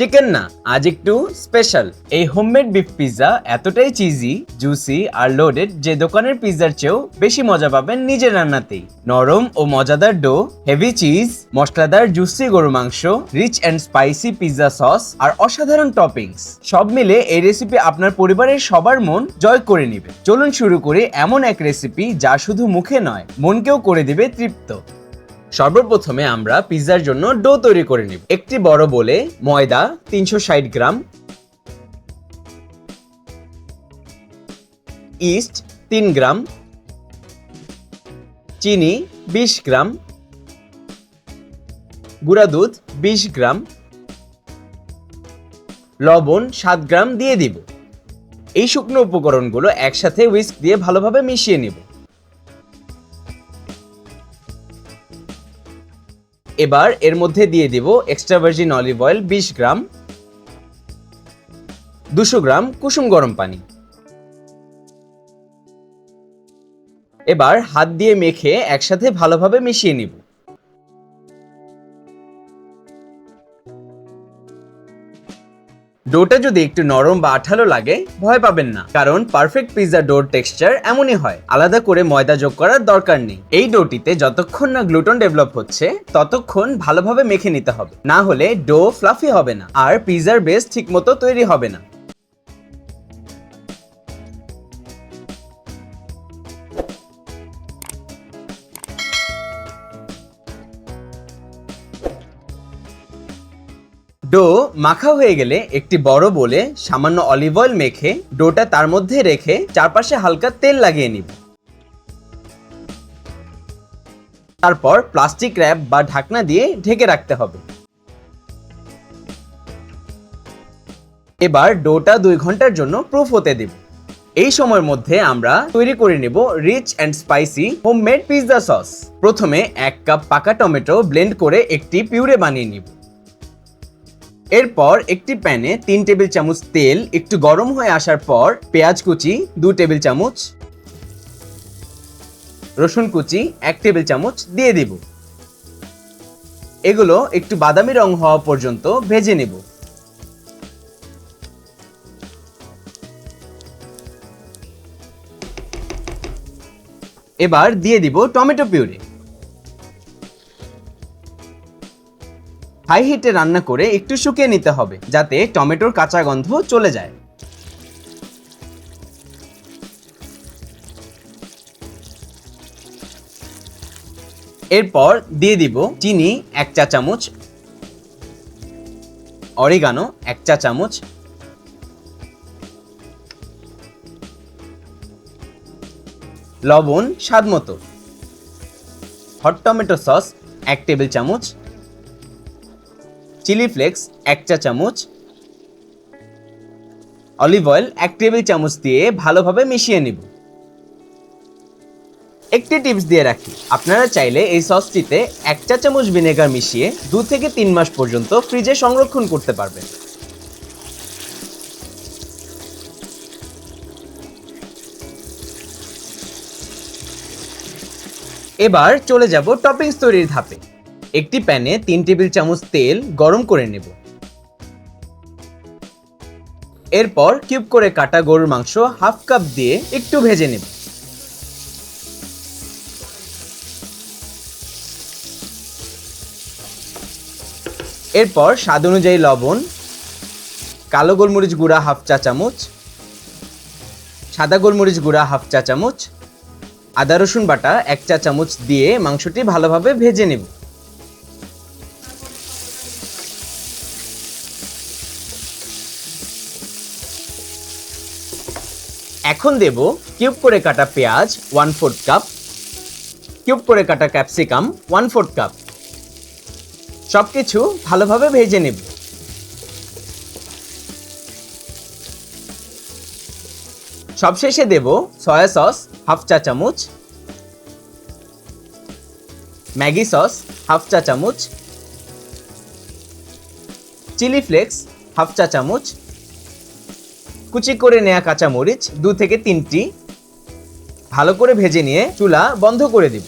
Chicken না, আজ একটু স্পেশাল এই হোমমেড বিফ পিৎজা এতটাই চিজি জুসি আর লোডেড যে দোকানের পিৎজার চেয়েও বেশি মজা পাবেন নিজের রান্নাতেই। নরম ও মজাদার ডো হেভি চিজ মশলাদার জুসি গরু মাংস rich and spicy pizza sauce আর অসাধারণ টপিংস সব মিলে এই রেসিপি আপনার পরিবারের সবার মন জয় করে নেবে। চলুন শুরু করি এমন এক রেসিপি যা শুধু মুখে নয়, মনকেও করে দিবে তৃপ্ত। সর্বপ্রথমে আমরা পিৎজার জন্য ডো তৈরি করে নিব। একটি বড় বলে ময়দা তিনশো ষাট গ্রাম, ইস্ট তিন গ্রাম, চিনি বিশ গ্রাম, গুঁড়া দুধ বিশ গ্রাম, লবণ সাত গ্রাম দিয়ে দিব। এই শুকনো উপকরণগুলো একসাথে উইস্ক দিয়ে ভালোভাবে মিশিয়ে নিব। এবার এর মধ্যে দিয়ে দিব এক্সট্রা ভার্জিন অলিভ অয়েল বিশ গ্রাম, দুশো গ্রাম কুসুম গরম পানি। এবার হাত দিয়ে মেখে একসাথে ভালোভাবে মিশিয়ে নিব। ডোটা যদি একটু নরম বা আঠালো লাগে, ভয় পাবেন না, কারণ পারফেক্ট পিৎজা ডোর টেক্সচার এমনই হয়। আলাদা করে ময়দা যোগ করার দরকার নেই। এই ডোটিতে যতক্ষণ না গ্লুটন ডেভেলপ হচ্ছে, ততক্ষণ ভালোভাবে মেখে নিতে হবে। না হলে ডো ফ্লাফি হবে না, আর পিৎজার বেস ঠিকমতো তৈরি হবে না। ডো মাখা হয়ে গেলে একটি বড় বলে সামান্য অলিভ অয়েল মেখে ডোটা তার মধ্যে রেখে চারপাশে হালকা তেল লাগিয়ে নিব। তারপর প্লাস্টিক র্যাপ বা ঢাকনা দিয়ে ঢেকে রাখতে হবে। এবার ডোটা দুই ঘণ্টার জন্য প্রুফ হতে দেব। এই সময়ের মধ্যে আমরা তৈরি করে নেব rich and spicy homemade pizza sauce. প্রথমে এক কাপ পাকা টমেটো ব্লেন্ড করে একটি পিউরে বানিয়ে নিব। এরপর একটি প্যানে তিন টেবিল চামচ তেল, একটু গরম হয়ে আসার পর পেঁয়াজ কুচি, দু টেবিল চামচ রসুন কুচি, এক টেবিল চামচ দিয়ে দিব। এগুলো একটু বাদামি রং হওয়া পর্যন্ত ভেজে নেব। এবার দিয়ে দিব টমেটো পিউরি। হাই হিটে রান্না করে একটু শুকিয়ে নিতে হবে, যাতে টমেটোর কাঁচা গন্ধ চলে যায়। এরপর দিয়ে দিব চিনি এক চা চামচ, অরিগানো এক চা চামচ, লবণ স্বাদ মতো, হট টমেটো সস এক টেবিল চামচ চিলি ফ্লেক্স এক চা চামচ, অলিভ অয়েল এক টেবিল চামচ দিয়ে ভালোভাবে মিশিয়ে নিব। একটি টিপস দিয়ে রাখি, আপনারা চাইলে এই সসটিতে এক চা চামচ ভিনেগার মিশিয়ে দু থেকে তিন মাস পর্যন্ত ফ্রিজে সংরক্ষণ করতে পারবেন। এবার চলে যাব টপিংস তৈরির ধাপে। একটি প্যানে তিন টেবিল চামচ তেল গরম করে নেব। এরপর কিউব করে কাটা গরুর মাংস হাফ কাপ দিয়ে একটু ভেজে নেব। এরপর স্বাদ অনুযায়ী লবণ, কালো গোলমরিচ গুঁড়া হাফ চা চামচ, সাদা গোলমরিচ গুঁড়া হাফ চা চামচ, আদা রসুন বাটা এক চা চামচ দিয়ে মাংসটি ভালোভাবে ভেজে নেব। এখন দেব কিউব করে কাটা পেঁয়াজ ওয়ান ফোর্থ কাপ কিউব করে কাটা ক্যাপসিকাম ওয়ান ফোর্থ কাপ সব কিছু ভালোভাবে ভেজে নেব। সবশেষে দেব সয়া সস হাফ চা চামচ, ম্যাগি সস হাফ চা চামচ, চিলি ফ্লেক্স হাফ চা চামচ কুচি করে নেওয়া কাঁচা মরিচ দু থেকে তিনটি ভালো করে ভেজে নিয়ে চুলা বন্ধ করে দিব।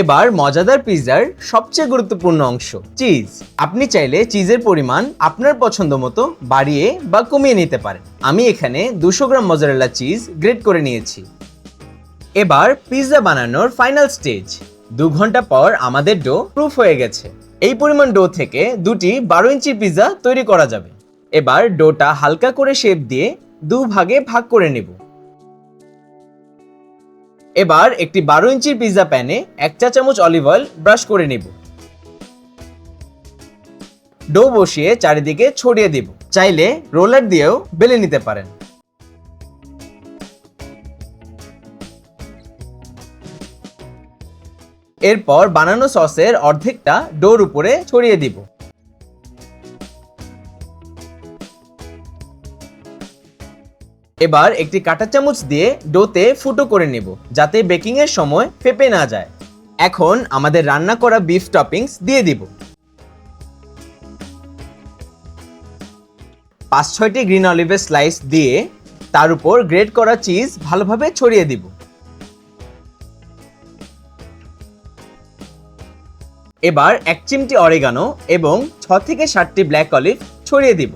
এবার মজাদার পিৎজার সবচেয়ে গুরুত্বপূর্ণ অংশ, চিজ। আপনি চাইলে চিজের পরিমাণ আপনার পছন্দ মতো বাড়িয়ে বা কমিয়ে নিতে পারেন। আমি এখানে দুশো গ্রাম মজারেলা চিজ গ্রেট করে নিয়েছি। এবার পিৎজা বানানোর ফাইনাল স্টেজ দু ঘণ্টা পর আমাদের ডো প্রুফ হয়ে গেছে। এই পরিমাণ ডো থেকে দুটি বারো ইঞ্চির পিৎজা তৈরি করা যাবে। এবার ডোটা হালকা করে শেপ দিয়ে দু ভাগে ভাগ করে নেব। এবার একটি বারো ইঞ্চির পিৎজা প্যানে এক চা চামচ অলিভ অয়েল ব্রাশ করে নেব। ডো বসিয়ে চারিদিকে ছড়িয়ে দিব। চাইলে রোলার দিয়েও বেলে নিতে পারেন। এরপর বানানো সসের অর্ধেকটা ডোর উপরে ছড়িয়ে দিব। এবার একটি কাঁটা চামচ দিয়ে ডোতে ফুটো করে নেব, যাতে বেকিং এর সময় ফেপে না যায়। এখন আমাদের রান্না করা বিফ টপিংস দিয়ে দিব। পাঁচ ছয়টি গ্রিন অলিভের স্লাইস দিয়ে তার উপর গ্রেট করা চিজ ভালোভাবে ছড়িয়ে দিব। এবার এক চিমটি অরেগানো এবং ছ থেকে সাতটি ব্ল্যাক অলিভ ছড়িয়ে দিব।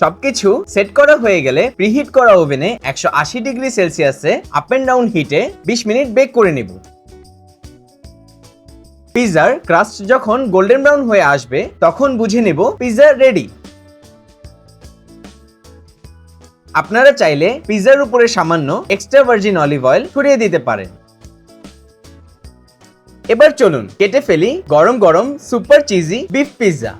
সবকিছু সেট করা হয়ে গেলে প্রিহিট করা ওভেনে একশো আশি ডিগ্রি সেলসিয়াসে আপ এন্ড ডাউন হিটে বিশ মিনিট বেক করে নিব। পিৎজার ক্রাস্ট যখন গোল্ডেন ব্রাউন হয়ে আসবে, তখন বুঝে নেব পিৎজা রেডি। আপনারা চাইলে পিৎজার উপরে সামান্য এক্সট্রা ভার্জিন অলিভ অয়েল ছড়িয়ে দিতে পারেন। এবার চলুন কেটে ফেলি গরম গরম সুপার চিজি বিফ পিৎজা।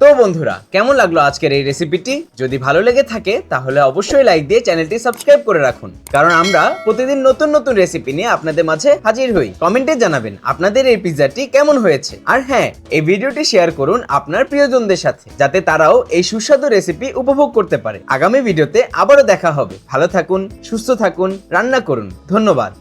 তো বন্ধুরা, কেমন লাগল আজকের এই রেসিপিটি যদি ভালো লেগে থাকে, তাহলে অবশ্যই লাইক দিয়ে চ্যানেলটি সাবস্ক্রাইব করে রাখুন। কারণ আমরা প্রতিদিন নতুন নতুন রেসিপি নিয়ে আপনাদের মাঝে হাজির হই। কমেন্টে জানাবেন আপনাদের এই পিৎজাটি কেমন হয়েছে। আর হ্যাঁ এই ভিডিওটি শেয়ার করুন আপনার প্রিয়জনদের সাথে, যাতে তারাও এই সুস্বাদু রেসিপি উপভোগ করতে পারে। আগামী ভিডিওতে আবারও দেখা হবে। ভালো থাকুন, সুস্থ থাকুন, রান্না করুন। ধন্যবাদ।